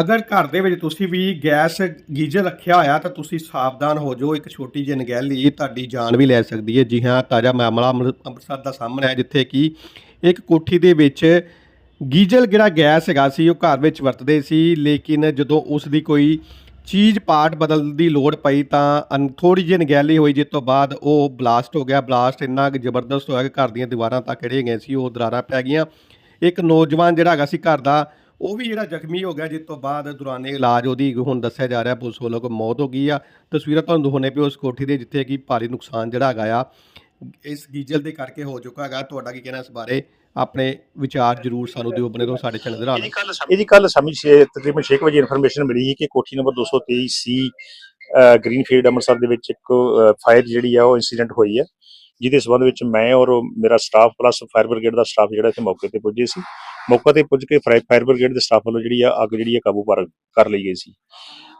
ਅਗਰ ਘਰ ਦੇ ਵਿੱਚ ਤੁਸੀਂ ਵੀ ਗੈਸ ਗੀਜ਼ਰ ਰੱਖਿਆ ਹੋਇਆ ਤਾਂ ਤੁਸੀਂ ਸਾਵਧਾਨ ਹੋ ਜਾਓ, ਇੱਕ ਛੋਟੀ ਜਿਹੀ ਨਗਹਿਲੀ ਤੁਹਾਡੀ ਜਾਨ ਵੀ ਲੈ ਸਕਦੀ ਹੈ। ਜੀ ਹਾਂ, ਤਾਜ਼ਾ ਮਾਮਲਾ ਅੰਮ੍ਰਿ- ਅੰਮ੍ਰਿਤਸਰ ਦਾ ਸਾਹਮਣੇ ਹੈ ਜਿੱਥੇ ਕਿ ਇੱਕ ਕੋਠੀ ਦੇ ਵਿੱਚ ਗੀਜ਼ਰ ਜਿਹੜਾ ਗੈਸ ਹੈਗਾ ਸੀ, ਉਹ ਘਰ ਵਿੱਚ ਵਰਤਦੇ ਸੀ, ਲੇਕਿਨ ਜਦੋਂ ਉਸ ਦੀ ਕੋਈ ਚੀਜ਼ ਪਾਰਟ ਬਦਲਣ ਦੀ ਲੋੜ ਪਈ ਤਾਂ ਥੋੜੀ ਜਿਹੀ ਨਗਹਿਲੀ ਹੋਈ, ਜਿਸ ਤੋਂ ਬਾਅਦ ਉਹ ਬਲਾਸਟ ਹੋ ਗਿਆ। ਬਲਾਸਟ ਇੰਨਾ ਕੁ ਜ਼ਬਰਦਸਤ ਹੋਇਆ ਕਿ ਘਰ ਦੀਆਂ ਦੀਵਾਰਾਂ ਤੱਕ ਜਿਹੜੇ ਗਏ ਸੀ, ਉਹ ਦਰਾਰਾਂ ਪੈ ਗਈਆਂ। ਇੱਕ ਨੌਜਵਾਨ ਜਿਹੜਾ ਹੈਗਾ ਸੀ, ਘਰ ਦਾ ਉਹ ਵੀ ਜਿਹੜਾ ਜ਼ਖਮੀ ਹੋ ਗਿਆ, ਜਿਸ ਤੋਂ ਬਾਅਦ ਦੌਰਾਨੇ ਇਲਾਜ ਉਹਦੀ ਹੁਣ ਦੱਸਿਆ ਜਾ ਰਿਹਾ, ਪੁਲਿਸ ਵੱਲੋਂ ਕਿ ਮੌਤ ਹੋ ਗਈ ਆ। ਤਸਵੀਰਾਂ ਤੁਹਾਨੂੰ ਦਿਖਾਉਂਦੇ ਪਏ ਉਸ ਕੋਠੀ ਦੇ, ਜਿੱਥੇ ਕਿ ਭਾਰੀ ਨੁਕਸਾਨ ਜਿਹੜਾ ਹੈਗਾ ਆ, ਇਸ ਗੀਜ਼ਲ ਦੇ ਕਰਕੇ ਹੋ ਚੁੱਕਾ ਹੈਗਾ। ਤੁਹਾਡਾ ਕੀ ਕਹਿਣਾ ਇਸ ਬਾਰੇ? ਆਪਣੇ ਵਿਚਾਰ ਜ਼ਰੂਰ ਸਾਨੂੰ ਦਿਓ ਬਣੇ ਤੋਂ ਸਾਡੇ ਚੈਨਲ ਦੇ ਨਾਲ। ਇਹਦੀ ਕੱਲ ਸ਼ਾਮੀ ਛੇ ਤਕਰੀਬਨ 6 ਵਜੇ ਇਨਫੋਰਮੇਸ਼ਨ ਮਿਲੀ ਸੀ ਕਿ ਕੋਠੀ ਨੰਬਰ 223 ਸੀ ਗ੍ਰੀਨਫੀਲਡ ਅੰਮ੍ਰਿਤਸਰ ਦੇ ਵਿੱਚ ਇੱਕ ਫਾਇਰ ਜਿਹੜੀ ਆ ਉਹ ਇਨਸੀਡੈਂਟ ਹੋਈ ਹੈ ਜਿਹਦੇ ਸਬੰਧ ਵਿੱਚ ਮੈਂ ਔਰ ਮੇਰਾ ਸਟਾਫ ਪਲੱਸ ਫਾਇਰ ਬ੍ਰਿਗੇਡ ਦਾ ਸਟਾਫ ਜਿਹੜਾ ਇੱਥੇ ਮੌਕੇ ਤੇ ਪੁੱਜੇ ਸੀ। ਮੌਕੇ ਤੇ ਪੁੱਜ ਕੇ ਫਾਇਰ ਬ੍ਰਿਗੇਡ ਦੇ ਸਟਾਫ ਵੱਲੋਂ ਜਿਹੜੀ ਆ ਅੱਗ ਜਿਹੜੀ ਆ ਕਾਬੂ ਪਰ ਕਰ ਲਈ ਗਈ ਸੀ।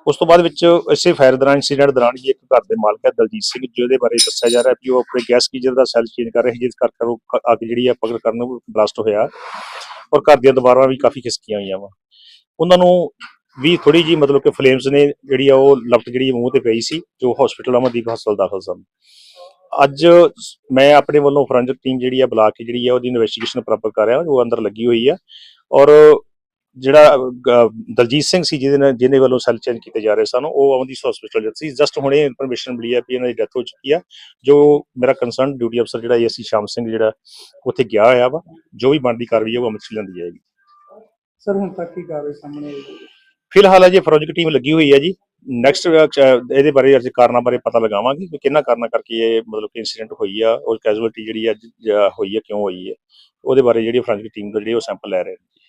ਉਸ ਤੋਂ ਬਾਅਦ ਵਿੱਚ ਇਸੇ ਫਾਇਰ ਦੌਰਾਨ ਇੰਸੀਡੈਂਟ ਦੌਰਾਨ ਜੀ ਇੱਕ ਘਰ ਦੇ ਮਾਲਕ ਹੈ ਦਲਜੀਤ ਸਿੰਘ, ਜਿਹਦੇ ਬਾਰੇ ਦੱਸਿਆ ਜਾ ਰਿਹਾ ਕਿ ਉਹ ਆਪਣੇ ਗੈਸ ਗੀਜ਼ਰ ਦਾ ਸੈੱਲ ਚੇਂਜ ਕਰ ਰਹੇ ਸੀ, ਜਿਸ ਕਰਕੇ ਉਹ ਕ- ਅੱਗ ਜਿਹੜੀ ਆ ਪਕੜ ਕਰਨ ਬਲਾਸਟ ਹੋਇਆ ਔਰ ਘਰ ਦੀਆਂ ਦੀਵਾਰਾਂ ਵੀ ਕਾਫੀ ਖਿਸਕੀਆਂ ਹੋਈਆਂ ਵਾ। ਉਹਨਾਂ ਨੂੰ ਵੀ ਥੋੜੀ ਜੀ ਮਤਲਬ ਕਿ ਫਲੇਮਸ ਨੇ ਜਿਹੜੀ ਆ ਉਹ ਲਪਟ ਜਿਹੜੀ ਮੂੰਹ ਤੇ ਪਈ ਸੀ, ਜੋ ਹਸਪੀਟਲ ਅਮਰਦੀਪ ਹਸਪਤਾਲ ਦਾਖਲ ਸਨ। ਅੱਜ ਮੈਂ ਆਪਣੇ ਵੱਲੋਂ ਫੋਰੈਂਸਿਕ ਟੀਮ ਜਿਹੜੀ ਆ ਬੁਲਾ ਕੇ ਜਿਹੜੀ ਆ ਉਹਦੀ ਇਨਵੈਸਟੀਗੇਸ਼ਨ ਪ੍ਰਾਪਤ ਕਰ ਰਿਹਾ ਉਹ ਅੰਦਰ ਲੱਗੀ ਹੋਈ ਆ। ਔਰ ਜਿਹੜਾ ਦਲਜੀਤ ਸਿੰਘ ਸੀ ਜਿਹਦੇ ਨਾਲ ਜਿਹਦੇ ਵੱਲੋਂ ਸੈੱਲ ਚੇਂਜ ਕੀਤੇ ਜਾ ਰਹੇ ਸਨ ਉਹ ਅਮਨਦੀਪ ਹਸਪੀਟਲ ਸੀ। ਜਸਟ ਹੁਣੇ ਇਨਫੋਰਮੇਸ਼ਨ ਮਿਲੀ ਹੈ ਕਿ ਇਹਨਾਂ ਦੀ ਡੈਥ ਹੋ ਚੁੱਕੀ ਆ ਜੋ ਮੇਰਾ ਕੰਸਰਨ ਡਿਊਟੀ ਅਫਸਰ ਜਿਹੜਾ ਏਸੀ ਸ਼ਾਮ ਸਿੰਘ ਜਿਹੜਾ ਉੱਥੇ ਗਿਆ ਹੋਇਆ ਵਾ ਜੋ ਵੀ ਬਣਦੀ ਕਾਰਵਾਈ ਹੈ ਉਹ ਅਮਲ ਚ ਲੈਂਦੀ ਜਾਏਗੀ। ਸਰ ਹੁਣ ਤੱਕ ਕੀ ਕਾਰਵਾਈ ਸਾਹਮਣੇ? ਫਿਲਹਾਲ ਅਜੇ ਫੋਰੈਂਸਿਕ ਟੀਮ ਲੱਗੀ ਹੋਈ ਹੈ ਜੀ। ਨੈਕਸਟ ਇਹਦੇ ਬਾਰੇ ਅੱਜ ਕਾਰਨਾਂ ਬਾਰੇ ਪਤਾ ਲਗਾਵਾਂਗੇ ਕਿ ਕਿੰਨਾ ਕਾਰਨਾਂ ਕਰਕੇ ਇਹ ਮਤਲਬ ਕਿ ਇਨਸੀਡੈਂਟ ਹੋਈ ਆ ਔਰ ਕੈਜੂਅਲਟੀ ਜਿਹੜੀ ਅੱਜ ਹੋਈ ਹੈ ਕਿਉਂ ਹੋਈ ਹੈ ਉਹਦੇ ਬਾਰੇ ਜਿਹੜੀ ਫੋਰੈਂਸਿਕ ਟੀਮ ਦਾ ਜਿਹੜੀ ਉਹ ਸੈਂਪਲ ਲੈ ਰਹੇ ਨੇ।